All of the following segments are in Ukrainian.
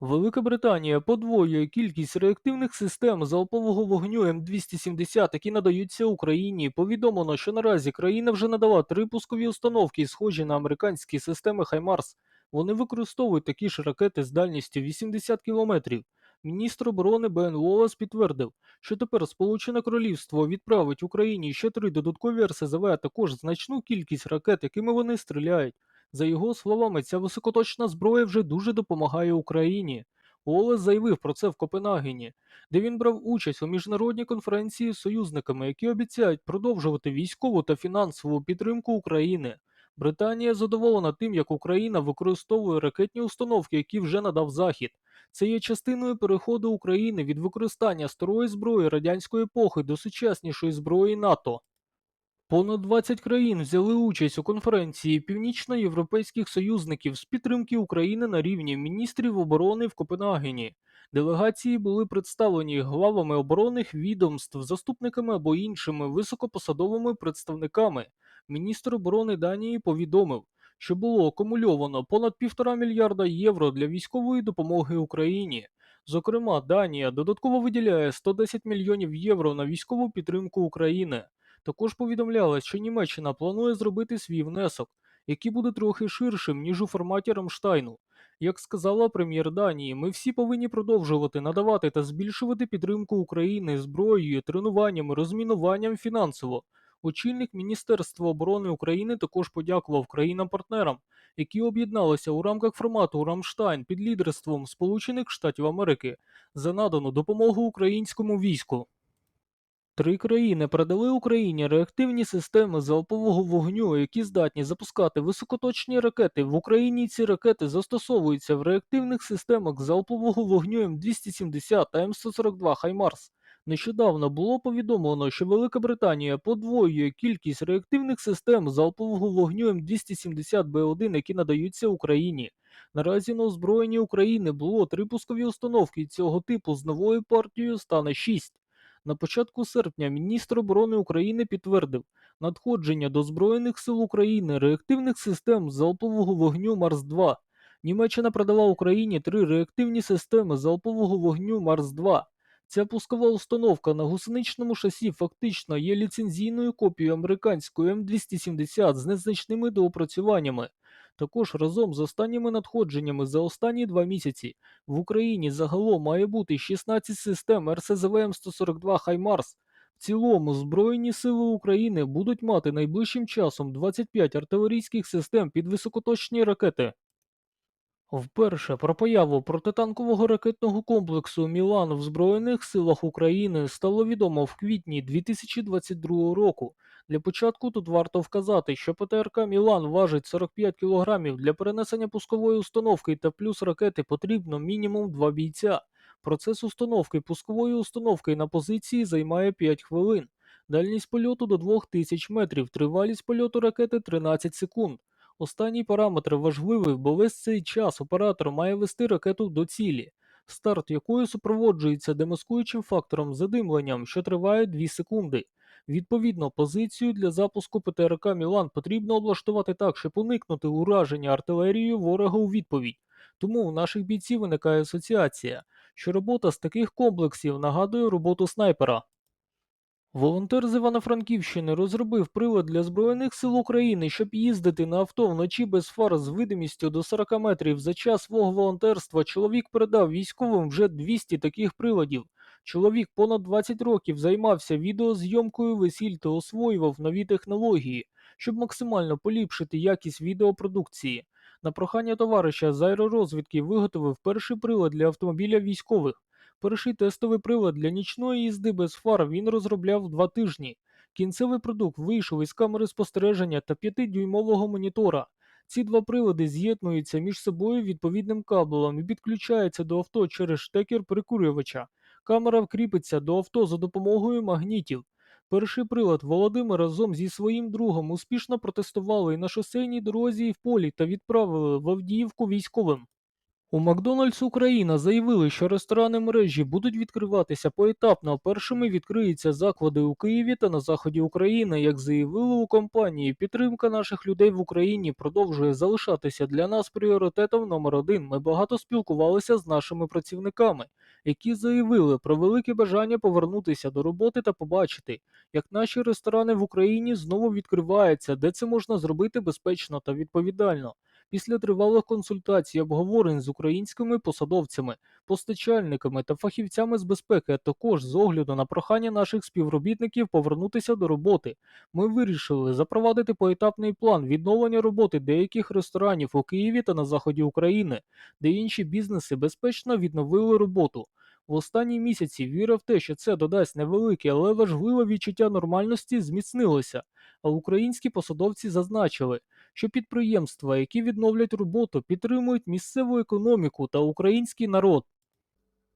Велика Британія подвоює кількість реактивних систем залпового вогню М270, які надаються Україні. Повідомлено, що наразі країна вже надала три пускові установки, схожі на американські системи Хаймарс. Вони використовують такі ж ракети з дальністю 80 кілометрів. Міністр оборони Бен Уоллес підтвердив, що тепер Сполучене Королівство відправить Україні ще три додаткові РСЗВ, а також значну кількість ракет, якими вони стріляють. За його словами, ця високоточна зброя вже дуже допомагає Україні. Олес заявив про це в Копенгагені, де він брав участь у міжнародній конференції з союзниками, які обіцяють продовжувати військову та фінансову підтримку України. Британія задоволена тим, як Україна використовує ракетні установки, які вже надав Захід. Це є частиною переходу України від використання старої зброї радянської епохи до сучаснішої зброї НАТО. Понад 20 країн взяли участь у конференції північноєвропейських союзників з підтримки України на рівні міністрів оборони в Копенгагені. Делегації були представлені главами оборонних відомств, заступниками або іншими високопосадовими представниками. Міністр оборони Данії повідомив, що було акумульовано понад півтора мільярда євро для військової допомоги Україні. Зокрема, Данія додатково виділяє 110 мільйонів євро на військову підтримку України. Також повідомлялось, що Німеччина планує зробити свій внесок, який буде трохи ширшим, ніж у форматі Рамштайну. Як сказала прем'єр Данії, ми всі повинні продовжувати надавати та збільшувати підтримку України зброєю, тренуваннями, розмінуванням фінансово. Очільник Міністерства оборони України також подякував країнам-партнерам, які об'єдналися у рамках формату Рамштайн під лідерством Сполучених Штатів Америки за надану допомогу українському війську. Три країни передали Україні реактивні системи залпового вогню, які здатні запускати високоточні ракети. В Україні ці ракети застосовуються в реактивних системах залпового вогню М270 та М142 Хаймарс. Нещодавно було повідомлено, що Велика Британія подвоює кількість реактивних систем залпового вогню М270Б1, які надаються Україні. Наразі на озброєнні України було три пускові установки цього типу з новою партією стане 6. На початку серпня міністр оборони України підтвердив надходження до Збройних сил України реактивних систем залпового вогню Марс-2. Німеччина продала Україні три реактивні системи залпового вогню Марс-2. Ця пускова установка на гусеничному шасі фактично є ліцензійною копією американської М270 з незначними доопрацюваннями. Також разом з останніми надходженнями за останні два місяці в Україні загалом має бути 16 систем РСЗВ М142 Хаймарс. В цілому Збройні сили України будуть мати найближчим часом 25 артилерійських систем під високоточні ракети. Вперше про появу протитанкового ракетного комплексу Мілан в Збройних силах України стало відомо в квітні 2022 року. Для початку тут варто вказати, що ПТРК Мілан важить 45 кг для перенесення пускової установки та плюс ракети потрібно мінімум 2 бійця. Процес установки пускової установки на позиції займає 5 хвилин. Дальність польоту до 2000 метрів, тривалість польоту ракети 13 секунд. Останній параметр важливий, бо весь цей час оператор має вести ракету до цілі, старт якої супроводжується демаскуючим фактором задимленням, що триває 2 секунди. Відповідно, позицію для запуску ПТРК Мілан потрібно облаштувати так, щоб уникнути ураження артилерією ворога у відповідь. Тому у наших бійців виникає асоціація, що робота з таких комплексів нагадує роботу снайпера. Волонтер з Івано-Франківщини розробив прилад для Збройних сил України, щоб їздити на авто вночі без фар з видимістю до 40 метрів. За час свого волонтерства чоловік передав військовим вже 200 таких приладів. Чоловік понад 20 років займався відеозйомкою весіль та освоював нові технології, щоб максимально поліпшити якість відеопродукції. На прохання товариша з аеророзвідки виготовив перший прилад для автомобіля військових. Перший тестовий прилад для нічної їзди без фар він розробляв два тижні. Кінцевий продукт вийшов із камери спостереження та 5-дюймового монітора. Ці два прилади з'єднуються між собою відповідним кабелем і підключаються до авто через штекер прикурювача. Камера вкріпиться до авто за допомогою магнітів. Перший прилад Володимир разом зі своїм другом успішно протестували на шосейній дорозі, і в полі та відправили в Авдіївку військовим. У Макдональдс Україна заявили, що ресторани мережі будуть відкриватися поетапно. Першими відкриються заклади у Києві та на заході України. Як заявили у компанії, підтримка наших людей в Україні продовжує залишатися для нас пріоритетом номер один. Ми багато спілкувалися з нашими працівниками, які заявили про велике бажання повернутися до роботи та побачити, як наші ресторани в Україні знову відкриваються, де це можна зробити безпечно та відповідально. Після тривалих консультацій і обговорень з українськими посадовцями, постачальниками та фахівцями з безпеки, а також з огляду на прохання наших співробітників повернутися до роботи, ми вирішили запровадити поетапний план відновлення роботи деяких ресторанів у Києві та на заході України, де інші бізнеси безпечно відновили роботу. В останні місяці віра в те, що це додасть невелике, але важливе відчуття нормальності, зміцнилося. А українські посадовці зазначили, що підприємства, які відновлять роботу, підтримують місцеву економіку та український народ.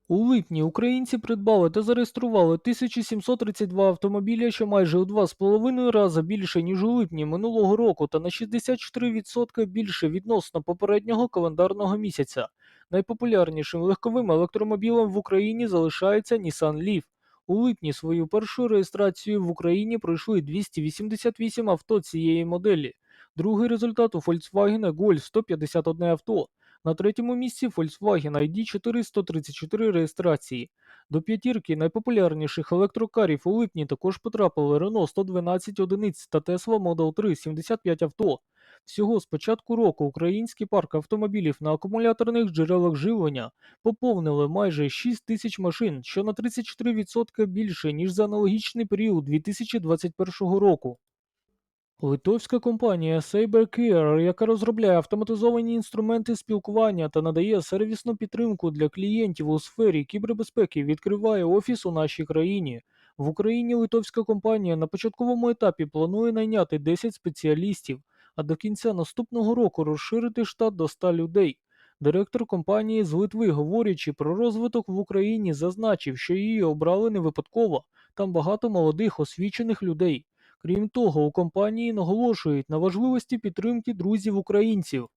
У липні українці придбали та зареєстрували 1732 автомобілі, що майже у 2,5 рази більше, ніж у липні минулого року, та на 64% більше відносно попереднього календарного місяця. Найпопулярнішим легковим електромобілем в Україні залишається Nissan Leaf. У липні свою першу реєстрацію в Україні пройшли 288 авто цієї моделі. Другий результат у Volkswagen Golf 151 авто. На третьому місці Volkswagen ID 434 реєстрації. До п'ятірки найпопулярніших електрокарів у липні також потрапили Renault 112 одиниць та Tesla Model 3 75 авто. Всього з початку року український парк автомобілів на акумуляторних джерелах живлення поповнили майже 6 тисяч машин, що на 34% більше, ніж за аналогічний період 2021 року. Литовська компанія CyberCare, яка розробляє автоматизовані інструменти спілкування та надає сервісну підтримку для клієнтів у сфері кібербезпеки, відкриває офіс у нашій країні. В Україні литовська компанія на початковому етапі планує найняти 10 спеціалістів, а до кінця наступного року розширити штат до 100 людей. Директор компанії з Литви, говорячи про розвиток в Україні, зазначив, що її обрали не випадково. Там багато молодих освічених людей. Крім того, у компанії наголошують на важливості підтримки друзів-українців.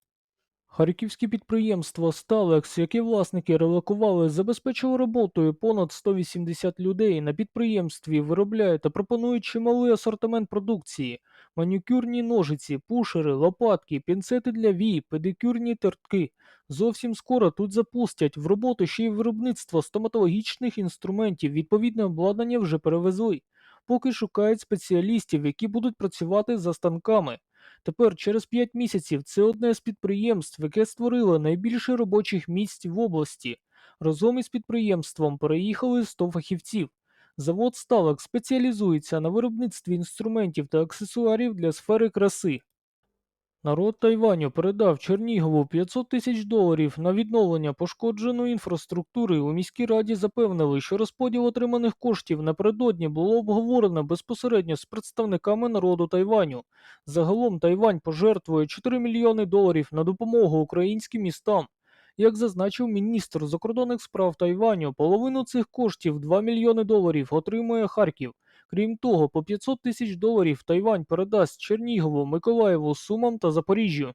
Харківське підприємство Сталекс, яке власники релокували, забезпечило роботою понад 180 людей. На підприємстві виробляють та пропонують чималий асортимент продукції: манікюрні ножиці, пушери, лопатки, пінцети для вій, педикюрні тертки. Зовсім скоро тут запустять в роботу ще й виробництво стоматологічних інструментів. Відповідне обладнання вже перевезли. Поки шукають спеціалістів, які будуть працювати за станками. Тепер, через 5 місяців, це одне з підприємств, яке створило найбільше робочих місць в області. Разом із підприємством переїхали 100 фахівців. Завод Сталак спеціалізується на виробництві інструментів та аксесуарів для сфери краси. Народ Тайваню передав Чернігову 500 тисяч доларів на відновлення пошкодженої інфраструктури. У міській раді запевнили, що розподіл отриманих коштів напередодні було обговорено безпосередньо з представниками народу Тайваню. Загалом Тайвань пожертвує 4 мільйони доларів на допомогу українським містам. Як зазначив міністр закордонних справ Тайваню, половину цих коштів 2 мільйони доларів отримує Харків. Крім того, по 500 тисяч доларів Тайвань передасть Чернігову, Миколаєву, Сумам та Запоріжжю.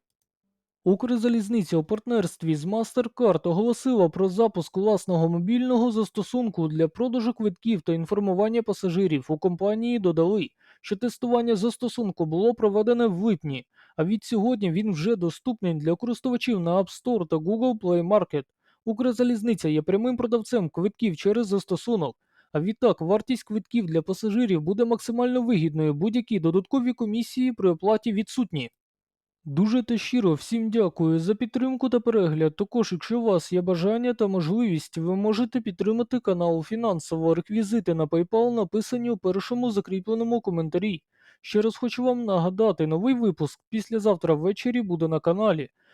Укрзалізниця у партнерстві з MasterCard оголосила про запуск власного мобільного застосунку для продажу квитків та інформування пасажирів. У компанії додали, що тестування застосунку було проведене в липні, а від сьогодні він вже доступний для користувачів на App Store та Google Play Market. Укрзалізниця є прямим продавцем квитків через застосунок. А відтак вартість квитків для пасажирів буде максимально вигідною, будь-які додаткові комісії при оплаті відсутні. Дуже та щиро всім дякую за підтримку та перегляд. Також, якщо у вас є бажання та можливість, ви можете підтримати канал фінансово. Реквізити на PayPal написані у першому закріпленому коментарі. Ще раз хочу вам нагадати, новий випуск післязавтра ввечері буде на каналі.